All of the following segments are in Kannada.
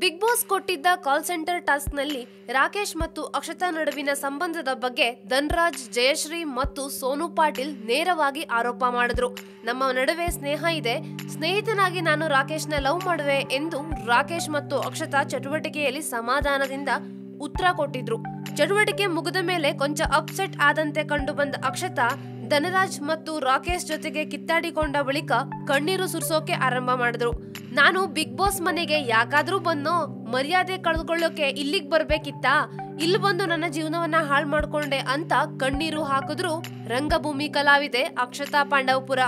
ಬಿಗ್ ಬಾಸ್ ಕೊಟ್ಟಿದ್ದ ಕಾಲ್ ಸೆಂಟರ್ ಟಾಸ್ಕ್ನಲ್ಲಿ ರಾಕೇಶ್ ಮತ್ತು ಅಕ್ಷತಾ ನಡುವಿನ ಸಂಬಂಧದ ಬಗ್ಗೆ ಧನ್ರಾಜ್, ಜಯಶ್ರೀ ಮತ್ತು ಸೋನು ಪಾಟೀಲ್ ನೇರವಾಗಿ ಆರೋಪ ಮಾಡಿದ್ರು. ನಮ್ಮ ನಡುವೆ ಸ್ನೇಹ ಇದೆ. ಸ್ನೇಹಿತನಾಗಿ ನಾನು ರಾಕೇಶ್ನ ಲವ್ ಮಾಡುವೆ ಎಂದು ರಾಕೇಶ್ ಮತ್ತು ಅಕ್ಷತಾ ಚಟುವಟಿಕೆಯಲ್ಲಿ ಸಮಾಧಾನದಿಂದ ಉತ್ತರ ಕೊಟ್ಟಿದ್ರು. ಚಟುವಟಿಕೆ ಮುಗಿದ ಮೇಲೆ ಕೊಂಚ ಅಪ್ಸೆಟ್ ಆದಂತೆ ಕಂಡುಬಂದ ಅಕ್ಷತಾ, ಧನರಾಜ್ ಮತ್ತು ರಾಕೇಶ್ ಜೊತೆಗೆ ಕಿತ್ತಾಡಿಕೊಂಡ ಬಳಿಕ ಕಣ್ಣೀರು ಸುರಿಸೋಕೆ ಆರಂಭ ಮಾಡಿದ್ರು. ನಾನು ಬಿಗ್ ಬಾಸ್ ಮನೆಗೆ ಯಾಕಾದ್ರೂ ಬಂದು ಮರ್ಯಾದೆ ಕಳೆದುಕೊಳ್ಳೋಕೆ ಇಲ್ಲಿಗೆ ಬರ್ಬೇಕಿತ್ತಾ? ಇಲ್ಲಿ ಬಂದು ನನ್ನ ಜೀವನವನ್ನ ಹಾಳು ಮಾಡ್ಕೊಂಡೆ ಅಂತ ಕಣ್ಣೀರು ಹಾಕಿದ್ರು ರಂಗಭೂಮಿ ಕಲಾವಿದೆ ಅಕ್ಷತಾ ಪಾಂಡವಪುರ.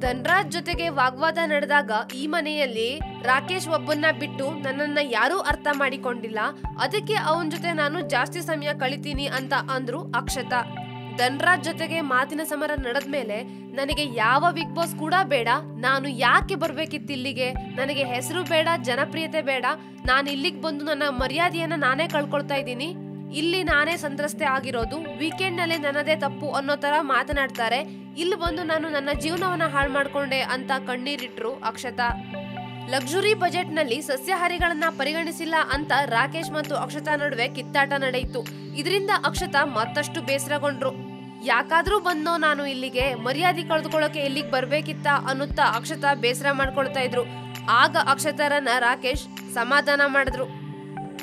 ಧನ್ರಾಜ್ ಜೊತೆಗೆ ವಾಗ್ವಾದ ನಡೆದಾಗ ಈ ಮನೆಯಲ್ಲಿ ರಾಕೇಶ್ ಒಬ್ಬನ್ನ ಬಿಟ್ಟು ನನ್ನನ್ನ ಯಾರೂ ಅರ್ಥ ಮಾಡಿಕೊಂಡಿಲ್ಲ. ಅದಕ್ಕೆ ಅವನ ಜೊತೆ ನಾನು ಜಾಸ್ತಿ ಸಮಯ ಕಳಿತೀನಿ ಅಂತ ಅಂದ್ರು ಅಕ್ಷತಾ. ಧನ್ರಾಜ್ ಜೊತೆಗೆ ಮಾತಿನ ಸಮರ ನಡೆದ್ಮೇಲೆ ನನಗೆ ಯಾವ ಬಿಗ್ ಬಾಸ್ ಕೂಡ ಬೇಡ, ನಾನು ಯಾಕೆ ಬರ್ಬೇಕಿತ್ತು ಇಲ್ಲಿಗೆ ನನಗೆ ಹೆಸರು ಬೇಡ, ಜನಪ್ರಿಯತೆ ಬೇಡ, ನಾನು ಇಲ್ಲಿಗೆ ಬಂದು ನನ್ನ ಮರ್ಯಾದೆಯನ್ನ ನಾನೇ ಕಳ್ಕೊಳ್ತಾ ಇದ್ದೀನಿ. ಇಲ್ಲಿ ನಾನೇ ಸಂತ್ರಸ್ತೆ ಆಗಿರೋದು ವೀಕೆಂಡ್ನಲ್ಲಿ ನನ್ನದೇ ತಪ್ಪು ಅನ್ನೋ ತರ ಮಾತನಾಡ್ತಾರೆ. ಇಲ್ಲಿ ಬಂದು ನಾನು ನನ್ನ ಜೀವನವನ್ನ ಹಾಳು ಮಾಡ್ಕೊಂಡೆ ಅಂತ ಕಣ್ಣೀರಿಟ್ರು ಅಕ್ಷತಾ. ಲಕ್ಸುರಿ ಬಜೆಟ್ನಲ್ಲಿ ಸಸ್ಯಾಹಾರಿಗಳನ್ನ ಪರಿಗಣಿಸಿಲ್ಲ ಅಂತ ರಾಕೇಶ್ ಮತ್ತು ಅಕ್ಷತಾ ನಡುವೆ ಕಿತ್ತಾಟ ನಡೆಯಿತು. ಇದರಿಂದ ಅಕ್ಷತಾ ಮತ್ತಷ್ಟು ಬೇಸರಗೊಂಡ್ರು. ಯಾಕಾದ್ರೂ ಬಂದೋ ನಾನು ಇಲ್ಲಿಗೆ, ಮರ್ಯಾದೆ ಕಳೆದುಕೊಳ್ಳೋಕೆ ಇಲ್ಲಿಗೆ ಬರ್ಬೇಕಿತ್ತ ಅನ್ನುತ್ತಾ ಅಕ್ಷತಾ ಬೇಸರ ಮಾಡ್ಕೊಳ್ತಾ ಇದ್ರು. ಆಗ ಅಕ್ಷತರನ್ನ ರಾಕೇಶ್ ಸಮಾಧಾನ ಮಾಡಿದ್ರು.